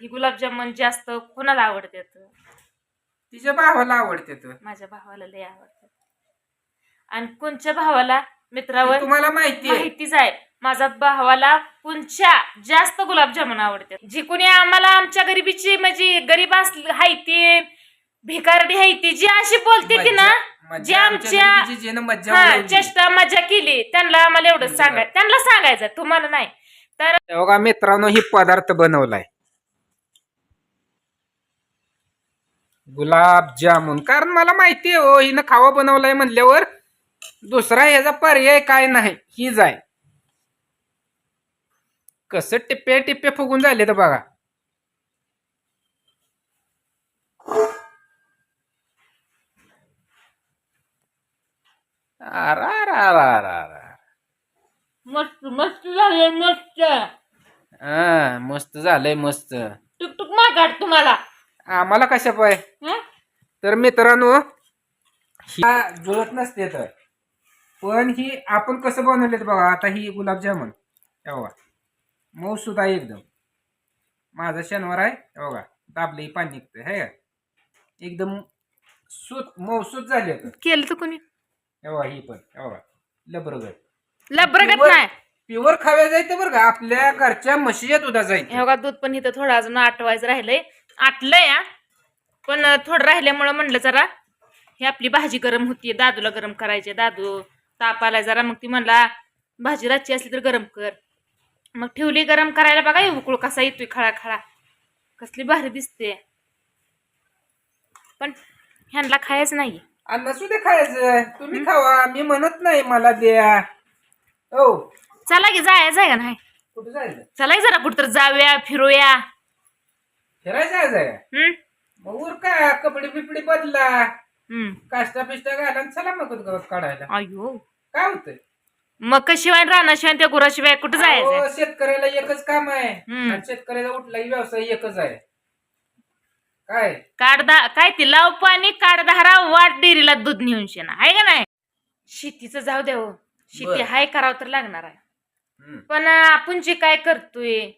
ही गुलाबजामुन जास्त कोणाला आवडतात? तिच्या भावाला आवडते तर माझ्या भावाला लय आवडतात. आणि कोणच्या भावाला? मित्रावर तुम्हाला माहिती आहे. माहितीच आहे. माझा भावाला कोणच्या जास्त गुलाबजामुन आवडतात? जी कोणी आम्हाला आमच्या गरिबीची म्हणजे गरीब असली हाय ती भिकारडी हाय ती जी अशी बोलते ती ना मज्जा- जे मज्जा आमच्या- आमच्या घरची जिनं मज्जा हा उडवली. चेष्टा मजा केली. त्यांना आम्हाला एवढं बरं. सांगाय त्यांना सांगायचं तुम्हाला नाही. तर बघा मित्रांनो ही पदार्थ बनवलाय. गुलाब जामुन कारण मला माहिती आहे हो हिनं खावा बनवलाय म्हणल्यावर दुसरा ह्याचा पर्याय काय नाही हीच आहे. कसं टिप्पे टिप्पे फुगून झाले तर बघा मस्त मस्त झाले मस्त. हा मस्त झालंय मस्त. टुकटुक मागाड तुम्हाला. आम्हाला कशा पाय? हं? तर मित्रांनो ही जुळत नसते तर. पण ही आपण कसं बनवलेत बघा आता ही गुलाबजामुन. हे बघा मऊ सुद्धा आहे एकदम. माझा शनिवार आहे हे बघा दाबले पाणी निघतंय है? एकदम सूत मऊसूत झाले हे केलं तर कोणी? बघा ही पण हे लबरगड लबरगत. Pure- नाही. प्युअर खाव्या जायचं बरं का आपल्या घरच्या म्हशीच्या दुधा जायचं हे बघा दूध पण इथं थोडं अजून आटवायचं राहिलंय. आटलंय हा. पण थोडं राहिल्यामुळं म्हणलं जरा ही आपली भाजी गरम होतीये दादूला गरम करायचे दादू ताप आलाय जरा मग ती म्हणला भाजी रातची असली तर गरम कर. मग ठेवली गरम करायला बघा उकळ कसा येतोय खळा खळा कसली भारी दिसते. पण ह्यांना खायच नाही अन्न सुद्धा खायचं तुम्ही खावा मी म्हणत नाही मला द्या. हो. चला की जायचं आहे का नाही? कुठं जायचं? चला की जरा कुठं जाऊया फिरूया. फिरायचं जाय हम्म. मग उर का कपडे बिपडे बदला. हम्म. काष्टा पिष्टा घाला आणि चला मग गवत काढायला. अयो काय होतंय? मग शिवाय रानाशिवाय त्या गुराशिवाय कुठं जायचं? अहो, शेतकऱ्याला एकच काम आहे. हम्म. आणि शेतकऱ्याचा कुठलाही व्यवसाय एकच आहे. काय? काढदा काय ती लाव पाणी काढधारा वाट डेअरीला दूध नेऊन शेणा. आहे का नाही? शेतीचं जाऊ द्या हो. शेती बरं. हाय करावं तर लागणार आहे. हम्म. पण अं, आपण जे काय करतोय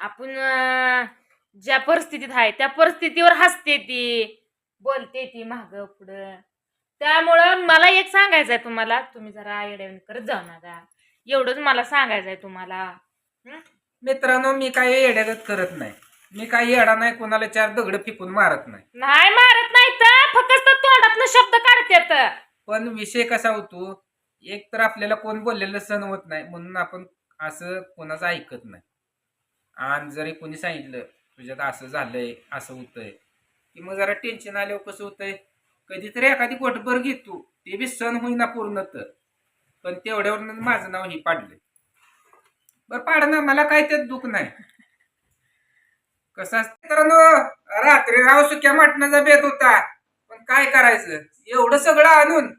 आपण अं, ज्या परिस्थितीत आहे त्या परिस्थितीवर हसते ती. बोलते ती माग पुढं. त्यामुळं मला एक सांगायचं आहे तुम्हाला. तुम्ही जरा येड्यावणी करत जाऊ नका. एवढंच मला सांगायचं आहे तुम्हाला. हं? मित्रांनो मी काही येड्यागत करत नाही. मी काही येडा नाही कोणाला चार दगड फेकून मारत नाही. नाही मारत नाही तर? फक्त तोंडातनं शब्द काढतात पण विषय कसा होतो? एक तर आपल्याला कोण बोललेलं सण होत नाही म्हणून आपण असं कोणाचं ऐकत नाही. आणि जरी कोणी सांगितलं तुझ्यात असं झालंय असं होतंय. की मग जरा टेन्शन आल्यावर कसं होतंय? कधीतरी एखादी गोटभर घेतो ते. बी सण होईना पूर्ण तर पण तेवढ्यावर माझं नाव ही पाडलंय. बरं पाडणं मला काय त्यात दुःख नाही. कसं असतं रात्री राव सुक्या मटणाचा बेत होता. पण काय करायचं? एवढं सगळं आणून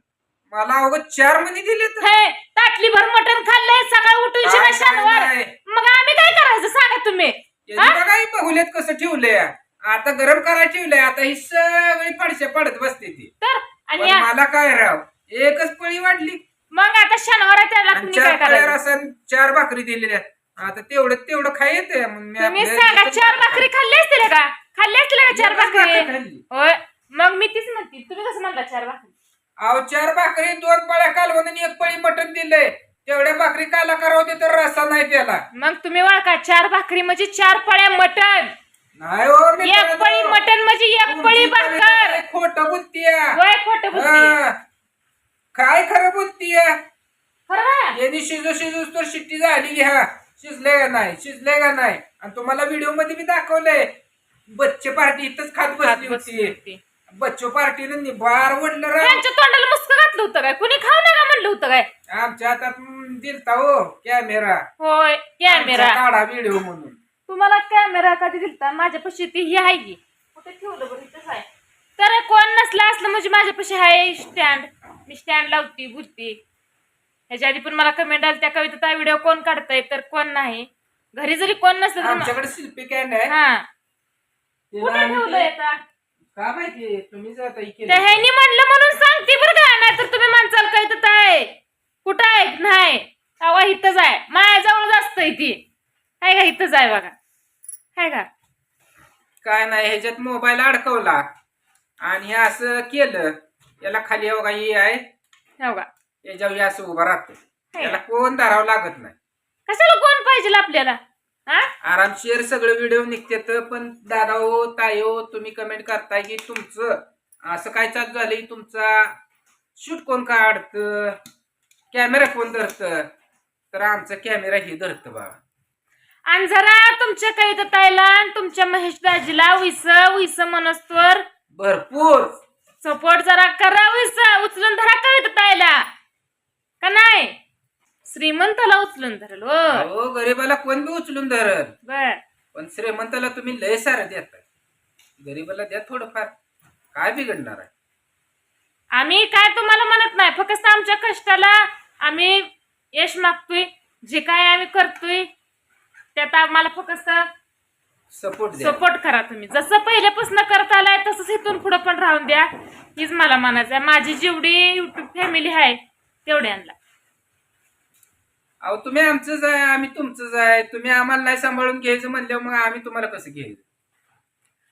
मला अवघं चार महिने दिले ताटली भर मटण खाल्लंय सकाळ उठून. मग आम्ही काय करायचं? सांगा तुम्ही. यांनी बघा हे कसं ठेवलंय. आता गरम करायला ठेवलंय आता ही सगळी पडशे पडत बसते ती. तर पण आणि या- मला काय राव एकच पळी वाटली मग आता शनिवार आहे त्याला आणि तुम्ही काय चार रसन चार भाकरी दिलेल्या. आता तेवढं तेवढं खाय येते तुम्ही सांगा चार भाकरी खाल्ली असतील का? खाल्ली असतील का चार भाकरी? होय मग मी तीच म्हणते तुम्ही कसं म्हणता चार भाकरी? अहो चार भाकरी दोन पळ्या कालवून आणि एक पळी मटण दिलंय. तेवढ्या भाकरी काला करावते तर रस्ता नाही त्याला. मग तुम्ही ओळखा चार भाकरी म्हणजे चार पळ्या मटण. नाही हो एक पळी मटण म्हणजे एक पळी भाकर. खोट बुद्धी आहे. वय खोट हा. काय खरं बुद्धी आहे? खरं? यांनी शिजू शिजू तर शिट्टी झाली हा. शिजले का नाही? शिजले का नाही? आणि तुम्हाला व्हिडिओमध्ये मी दाखवलंय. बच्चे पार्टी इथंच खात बसली होती. बच्चो पार्टीनं निबार वडलं राव. तोंडाला मुस्क घातलं होतं काय? कुणी खाऊ नका म्हणलं होतं काय? आमच्या हातात दिलता हो कॅमेरा. होय कॅमेरा. काढा व्हिडिओ म्हणून. तुम्हाला कॅमेरा कधी दिलता? माझ्यापाशी ती ही आहे. की कुठे ठेवलं बरं इथंच आहे तर कोण नसलं असलं म्हणजे माझ्यापाशी आहे स्टँड मी स्टँड लावती बोलते ह्याच्या आधी पण मला कमेंट आली त्या कविता व्हिडिओ कोण काढताय तर कोण नाही. घरी जरी कोण नसलं तर मा- आमच्याकडे शिल्पी कॅन्ड आहे. हा. कुठे ठेवलंय आता? का माहिती हे. त्या ह्यानी म्हणलं म्हणून सांगते बरं का नाही तर तुम्ही माणसाला कविता आहे. कुठं आहे नाही. अवा इथंच आहे. माझ्याजवळच असतंय ती. आहे का? इथंच आहे बघा. आहे का? काय नाही ह्याच्यात मोबाईल अडकवला. आणि हे असं केलं. याला खाली बघा हे आहे. हो का याच्यावर हे असं उभं राहतं त्याला कोण धरावं लागत नाही. कशाला कोण पाहिजे आपल्याला? हा? आरामशीर सगळे व्हिडिओ निघतात पण दादा हो ताई हो तुम्ही कमेंट करताय की तुमचं. असं काय चालू झालंय? तुमचा शूट कोण काढतं? कॅमेरा कोण धरतं? तर आमचा कॅमेरा हे धरतं बाबा आणि जरा तुमच्या कविताईला आणि तुमच्या महेश दाजीला उइस उइस मनस्तोर भरपूर. सपोर्ट जरा करा उइस उचलून धरा कविताईला का नाही? श्रीमंताला उचलून धरल हो. अहो गरीबाला कोण बी उचलून धरल? बर. पण श्रीमंताला तुम्ही लय सारं देताय. गरीबाला द्या थोडंफार. काय बिघडणार आहे? आम्ही काय तुम्हाला म्हणत नाही फक्त आमच्या कष्टाला आम्ही यश मागतोय जे काय आम्ही करतोय त्यात आम्हाला फक्त सपोर्ट सपोर्ट करा तुम्ही. जसं पहिल्यापासून करत आलाय तसंच इथून पुढे पण राहून द्या. हीच मला म्हणायचं आहे. माझी जेवढी युट्यूब फॅमिली आहे तेवढ्यांना अहो तुम्ही आमचंच आहे आम्ही तुमचंच आहे. तुम्ही आम्हाला नाही सांभाळून घ्यायचं म्हणल्यावर मग आम्ही तुम्हाला कसं घ्यायचं?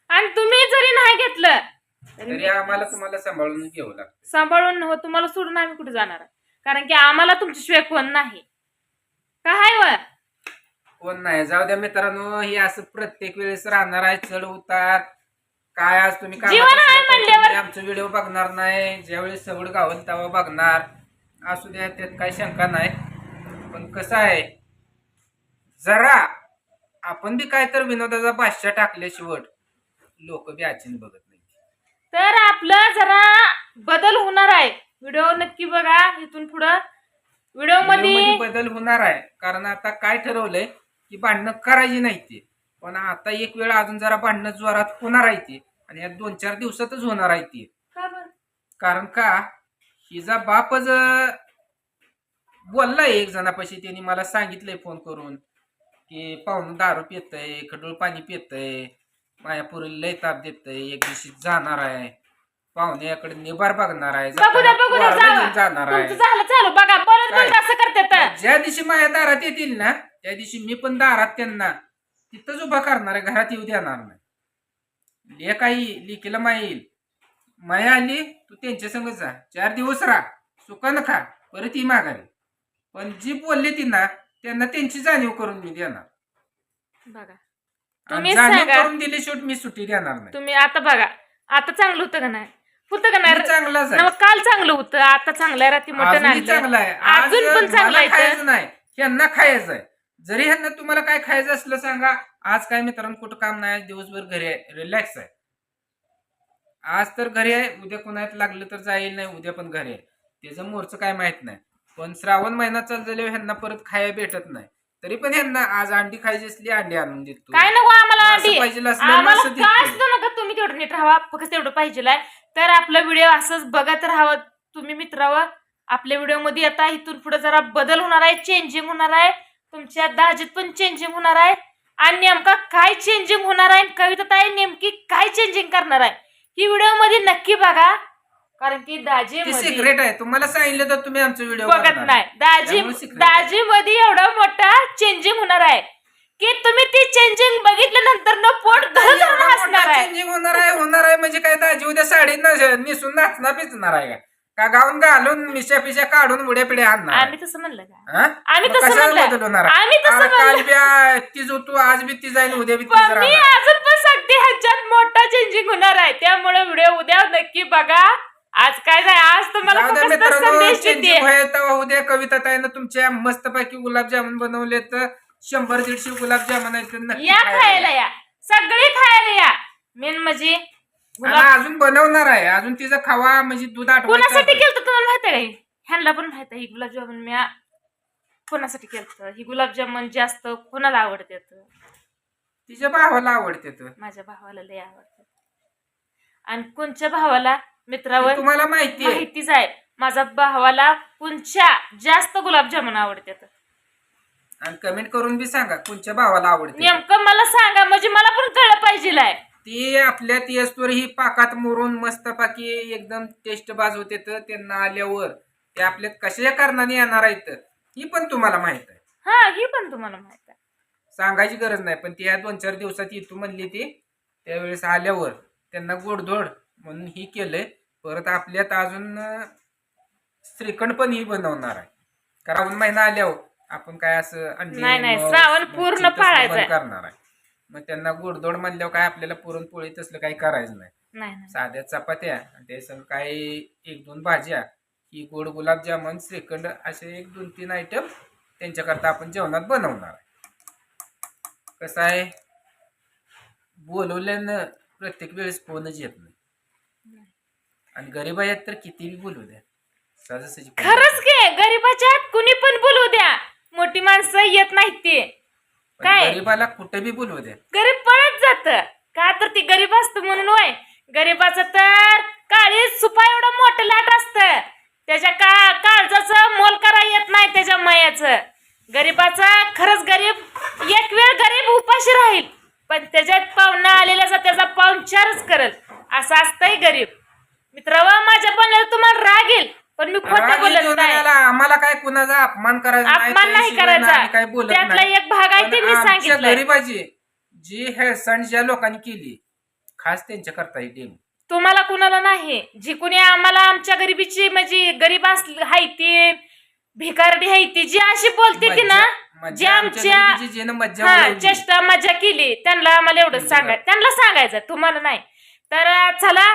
आणि तुम्ही जरी नाही घेतलं तरी तरी आम्हाला तुम्हाला सांभाळून घ्यावं लागतं. सांभाळून हो तुम्हाला सोडून आम्ही कुठे जाणार? आहे? कारण की आम्हाला तुमच्याशिवाय कोण नाही. काय व? कोण नाही. जाऊ द्या मित्रांनो हे असं प्रत्येक वेळेस राहणार आहे. चढ उतार. काय आज तुम्ही जीवन आहे म्हणल्यावर- तुम्ही आमचं व्हिडिओ बघणार नाही. ज्यावेळेस सगळं गावल तेव्हा बघणार. असू द्या त्यात काही शंका नाही. पण कसं आहे जरा आपण बी काय तर विनोदाचा भाष्य टाकल्याशिवाय लोक बी आजीन बघत नाही तर आपलं जरा बदल होणार आहे. व्हिडिओ नक्की बघा इथून पुढं. व्हिडिओमध्ये बदल होणार आहे. कारण आता काय ठरवलंय की भांडणं करायची नाही ते. पण आता एक वेळ अजून जरा भांडणं जोरात होणार आहे ते. आणि या दोन चार दिवसातच होणार आहे ते? कारण का? हिचा बापच बोललाय एक जणापाशी त्यांनी मला सांगितलंय फोन करून की पाहुणं दारू पितय खडूळ पाणी पितय माझ्या पुरीला लय ताप देतय एक दिवशी जाणार आहे. पाहुण्याकडे निभार बघणार आहे बघू द्या जाताना बघू द्या पोराला घेऊन जावा. जाणार आहे. तुमचं झालं चालू बघा परत काय? पण असं करतात ज्या दिवशी माझ्या दारात येतील ना त्या दिवशी मी पण दारात त्यांना तिथंच उभा करणार आहे घरात येऊ देणार नाही. लेख आई लिकीला माय येईल. माया आली तू त्यांच्या संग जा. चार दिवस राहा सुकानं खा परत ही माघारी. पण जी बोलली ती ना त्यांना त्यांची जाणीव करून मी देणार. बघा. आणि तुम्हीच जाणीव सांगा. करून दिली शेवट मी सुट्टी देणार नाही. तुम्ही आता बघा आता चांगलं होतं का नाही? होतं का नाही आहे. काल चांगलं होतं आता चांगलं आहे रात्री मटण चांगलं आहे. आज अजून पण चांगलं आहे खायचं. नाही ह्यांना खायचं आहे. जरी ह्यांना तुम्हाला काय खायचं असलं सांगा आज काय मित्रांनो कुठं काम नाही आज दिवसभर घरी आहे रिलॅक्स आहे. आज तर घरी आहे उद्या कोणात लागलं तर जाईल नाही उद्या पण घरी आहे. त्याचं मोरचं काय माहीत नाही. पण श्रावण महिना चालू झाल्यावर ह्यांना परत खायला भेटत नाही. तरी पण ह्यांना आज अंडी खायची असली अंडी आणून देतो. काय नको आम्हाला मासं पाहिजे असलं आम्हाला मासं काय देतो. सुद्धा नका तुम्ही तेवढं नीट राहा फक्त तेवढं पाहिजे तर आपला व्हिडिओ असंच बघत राहावं. तुम्ही मित्रावं आपल्या व्हिडिओमध्ये आता इथून पुढे जरा बदल होणार आहे चेंजिंग होणार आहे. तुमच्या दाजीत पण चेंजिंग होणार आहे. आणि नेमका काय चेंजिंग होणार आहे कविता ताई नेमकी काय चेंजिंग करणार आहे? ही व्हिडिओमध्ये नक्की बघा. कारण की दाजी सिक्रेट आहे. तुम्हाला सांगितलं तर तुम्ही आमचं व्हिडिओ बघत नाही. दाजी. दाजी मध्ये एवढा मोठा चेंजिंग होणार आहे. की तुम्ही ती चेंजिंग बघितल्यानंतर न पोट हसणार आहे चेंजिंग होणार आहे होणार आहे म्हणजे काय दाजी उद्या साडी न- नेसून नाचणार पिचणार आहे का? गाऊन घालून मिशा पिशा काढून उड्या पिढ्या आणणार? आम्ही तसं म्हणलं का हा? आम्ही मग तसं कशाला म्हणलं. बदल होणार आहे? आम्ही तसं काल म्हणलं. बी आ, तीच होतो आज बी ती जाईल उद्या बी तीच पण मी राहणार अजून पण सांगते ह्याच्यात मोठा चेंजिंग होणार आहे त्यामुळे व्हिडिओ उद्या नक्की बघा आज काय नाही आज तुम्हाला जाऊ द्या फक्त मित्रांनो संदेश तेव्हा उद्या कविता ताईनं तुमच्या मस्तपैकी गुलाबजामुन बनवले तर शंभर दीडशे गुलाबजामुन आहेत ते नक्की या खायला या. सगळी खायला या. मेन म्हणजे आणि गुलाब अजून बनवणार आहे. अजून तिचा खावा म्हणजे दूध कोणासाठी आठवायचं केलं तुम्हाला माहिती आहे का ह्यांना पण माहीत आहे. ही गुलाबजामुन मी कोणासाठी केलं ही गुलाबजामुन जास्त कोणाला आवडते तिच्या भावाला आवडते तर. माझ्या भावाला लय आवडतात आणि कोणच्या भावाला? मित्रावर तुम्हाला माहिती आहे. माहितीच आहे. माझ्या भावाला कोणच्या जास्त गुलाबजामुन आवडतात आणि कमेंट करून बी सांगा कोणच्या भावाला आवडते. नेमकं मला सांगा म्हणजे मला पण कळलं पाहिजे. ती आपल्या तियस्तोर ही पाकात मुरून मस्तपैकी एकदम टेस्ट बाजवते तर त्यांना आल्यावर ते आपल्यात कशा कारणाने येणार आहेत ही पण तुम्हाला माहीत आहे. हा ही पण तुम्हाला माहीत आहे. सांगायची गरज नाही पण ती ह्या दोन चार दिवसात येतो म्हणली ती त्यावेळेस आल्यावर त्यांना गोडधोड म्हणून ही केलंय. परत आपल्यात अजून श्रीखंड पण ही बनवणार आहे. कारण महिना आल्यावर आपण काय असं अंडी, नाही, नाही, मग, श्रावण पूर्ण पाळायचं. करणार आहे. मग त्यांना गोडधोड म्हणल्यावर काय आपल्याला पुरणपोळी तसलं काही करायचं नाही. नाही नाही. साध्या चपात्या आणि काही एक दोन भाज्या ही गोड गुलाबजामुन श्रीखंड असे एक दोन तीन आयटम त्यांच्याकरता आपण जेवणात बनवणार आहे. कसं आहे? बोलवल्यानं प्रत्येक वेळेस फोनच येत नाही. आणि गरीब आहेत तर किती बी बोलू द्या. सहजासहजी फोन खरंच घे गरीबाच्या कुणी पण बोलू द्या. मोठी माणसं येत नाहीत ते. पण काय? गरीबाला कुठं बी बोलू द्या. गरीब पळत जात. का तर ती गरीब असतं म्हणून वय गरीबाचं तर काळी सुपा एवढं मोठं लाट असतं. त्याच्या का काळजाचं मोल करा येत नाही त्याच्या मयाचं. गरीबाचा खरंच गरीब एक वेळ गरीब उपाशी राहील. पण त्याच्यात पाहुणा आलेल्याचा त्याचा पाहुणचारच करल. असं असतंय गरीब. मित्रवा माझ्या बोलण्याला तुम्हाला राग येईल. पण मी खोटं राग बोलत नाही. आम्हाला काय कुणाचा अपमान करायचा अपमान नाही त्याशिवाय आम्ही काय करायचा बोलत त्यातला नाही. एक भाग आहे ते पण मी आमच्या सांगितलं गरीबाची जी हेळसांड ज्या लोकांनी केली खास त्यांच्या करता डेम तुम्हाला कुणाला नाही. जी कुणी आम्हाला आमच्या गरिबीची म्हणजे गरीब असली हाय ती भिकारडी हाय ती जी अशी बोलते ती ना जे आमच्या हा. चेष्टा मजा केली त्यांना आम्हाला एवढं त्यांचं सांगाय त्यांना सांगायचं तुम्हाला नाही. तर चला